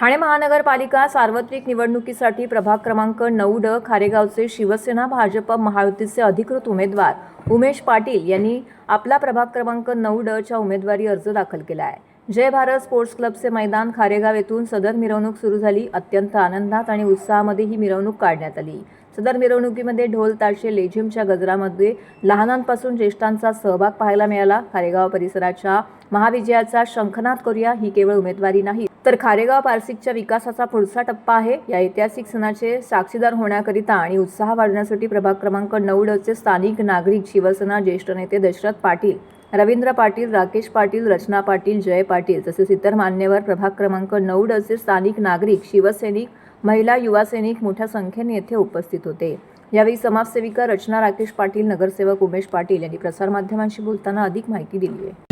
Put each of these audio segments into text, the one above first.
ठाणे महानगरपालिका सार्वत्रिक निवडणुकीसाठी प्रभाग क्रमांक नऊ ड खारेगावचे शिवसेना भाजप महायुतीचे अधिकृत उमेदवार उमेश पाटील यांनी आपला प्रभाग क्रमांक नऊ ड च्या उमेदवारी अर्ज दाखल केला आहे जय भारत स्पोर्ट्स क्लबचे मैदान खारेगाव येथून सदर मिरवणूक सुरू झाली. अत्यंत आनंदात आणि उत्साहामध्ये ही मिरवणूक काढण्यात आली. सदर मिरवणुकीमध्ये ढोल ताशे लेझिमच्या गजरामध्ये लहानांपासून ज्येष्ठांचा सहभाग पाहायला मिळाला. खारेगाव परिसराच्या महाविजयाचा शंखनाद करूया ही केवळ उमेदवारी नाही तर खारेगाव पारसिकच्या विकासाचा पुढचा टप्पा आहे. या ऐतिहासिक सणाचे साक्षीदार होण्याकरिता आणि उत्साह वाढवण्यासाठी प्रभाग क्रमांक नऊ डचे स्थानिक नागरिक शिवसेना ज्येष्ठ नेते दशरथ पाटील रवींद्र पाटील राकेश पाटील रचना पाटील जय पाटील तसेच इतर मान्यवर प्रभाग क्रमांक नऊ डचे स्थानिक नागरिक शिवसैनिक महिला युवा सैनिक मोठ्या संख्येने येथे उपस्थित होते. यावेळी समाजसेविका रचना राकेश पाटील नगरसेवक उमेश पाटील यांनी प्रसारमाध्यमांशी बोलताना अधिक माहिती दिली आहे.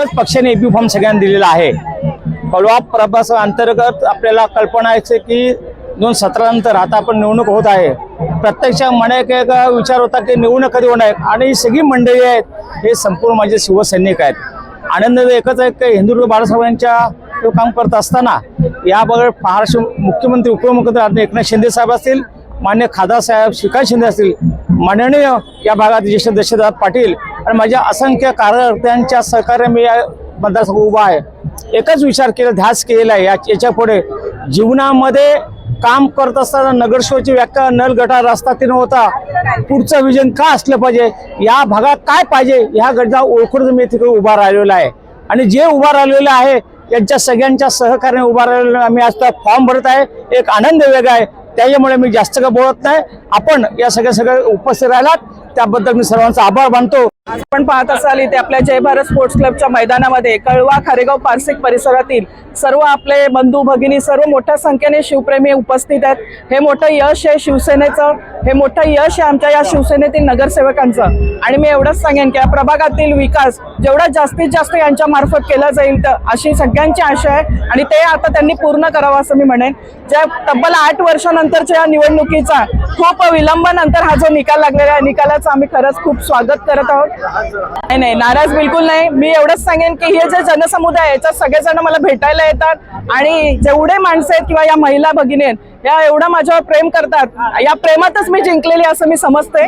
आजच पक्षाने एबी फॉर्म सगळ्यांना दिलेला आहे. कळवा प्रभास अंतर्गत आपल्याला कल्पना आहे की दोन सत्रानंतर आता आपण निवडणूक होत आहे. प्रत्यक्ष मनात एक विचार होता की निवडणूक कधी होणार आणि ही सगळी मंडळी आहेत हे संपूर्ण माझे शिवसैनिक आहेत. आनंद एकच आहे की हिंदुत्व बाळासाहेबांच्या ते काम करत असताना याबाबत महाराष्ट्र मुख्यमंत्री उपमुख्यमंत्री एकनाथ शिंदे साहेब असतील मान्य खादा साहेब श्रीकांत शिंदे असतील माननीय या भागात ज्येष्ठ दशरथ पाटील आणि माझ्या असंख्य कार्यकर्त्यांच्या सहकार्य मी या मतदारसंघ उभा आहे. एकच विचार केला ध्यास केलेला आहे. या याच्यापुढे जीवनामध्ये काम करत असताना नगरशोची व्याख्या नल गटार रस्ता ते होता. पुढचं विजन का असलं पाहिजे? या भागात काय पाहिजे? ह्या गटा ओळखून मी तिकडे उभा राहिलेला आहे. आणि जे उभा राहिलेलं आहे यांच्या सगळ्यांच्या सहकार्याने उभा राहिलेलं आम्ही आज फॉर्म भरत आहे. एक आनंद वेगळा आहे. त्याच्यामुळे मी जास्त का बोलत नाही. आपण या सगळ्या सगळ्या उपस्थित राहिलात. त्याबद्दल मी सर्वांचा आभार मानतो. आज आपण पाहत असाल इथे आपल्या जय भारत स्पोर्ट्स क्लबच्या मैदानामध्ये कळवा खारेगाव पारसिक परिसरातील सर्व आपले बंधू भगिनी सर्व मोठ्या संख्येने शिवप्रेमी उपस्थित आहेत. हे मोठं यश आहे शिवसेनेचं. हे मोठं यश आहे आमच्या या शिवसेनेतील नगरसेवकांचं. आणि मी एवढंच सांगेन की या प्रभागातील विकास जेवढा जास्तीत जास्त यांच्या मार्फत केला जाईल तर अशी सगळ्यांची आशा आहे. आणि ते आता त्यांनी पूर्ण करावं असं मी म्हणेन. ज्या तब्बल आठ वर्षानंतरच्या या निवडणुकीचा खूप विलंबानंतर हा जो निकाल लागलेला आहे निकालाचं आम्ही खरंच खूप स्वागत करत आहोत. नाही नाही नाराज बिलकुल नाही. मी एवढंच सांगेन की हे जे जनसमुदाय आहे याच्यात सगळेजण मला भेटायला येतात आणि जेवढे माणसं आहेत किंवा या महिला भगिनी आहेत या एवढं माझ्यावर प्रेम करतात. या प्रेमातच मी जिंकलेली असं मी समजते.